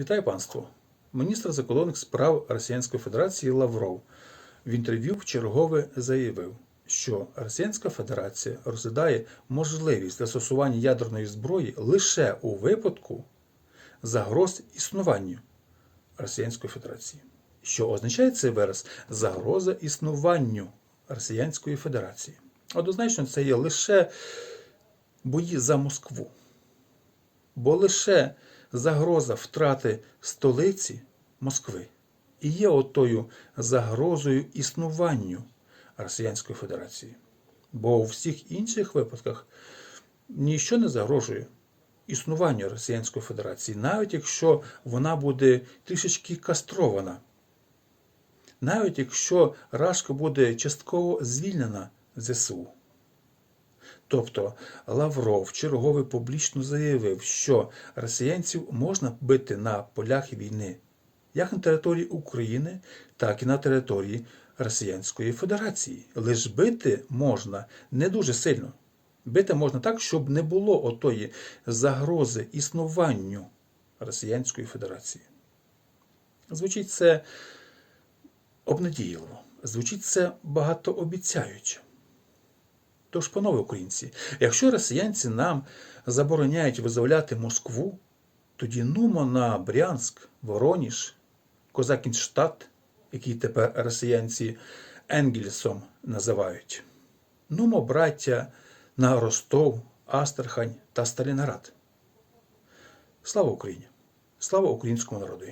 Вітаю панство. Міністр закордонних справ Росіянської Федерації Лавров в інтерв'ю вчергове заявив, що Росіянська Федерація розглядає можливість застосування ядерної зброї лише у випадку загроз існуванню Росіянської Федерації. Що означає цей вираз загроза існуванню Росіянської Федерації. Однозначно, це є лише бої за Москву. Бо лише загроза втрати столиці Москви і є отою загрозою існуванню Росіянської Федерації. Бо у всіх інших випадках ніщо не загрожує існуванню Росіянської Федерації, навіть якщо вона буде трішечки кастрована, навіть якщо Рашка буде частково звільнена з ЗСУ. Тобто Лавров черговий публічно заявив, що росіянців можна бити на полях війни як на території України, так і на території Росіянської Федерації. Лиш бити можна не дуже сильно. Бити можна так, щоб не було отої загрози існуванню Росіянської Федерації. Звучить це обнадійливо, звучить це багатообіцяюче. Тож, панове українці, якщо росіянці нам забороняють визволяти Москву, тоді нумо на Брянськ, Вороніж, Козакінштадт, який тепер росіянці Енгельсом називають, нумо браття на Ростов, Астрахань та Сталінград. Слава Україні! Слава українському народу!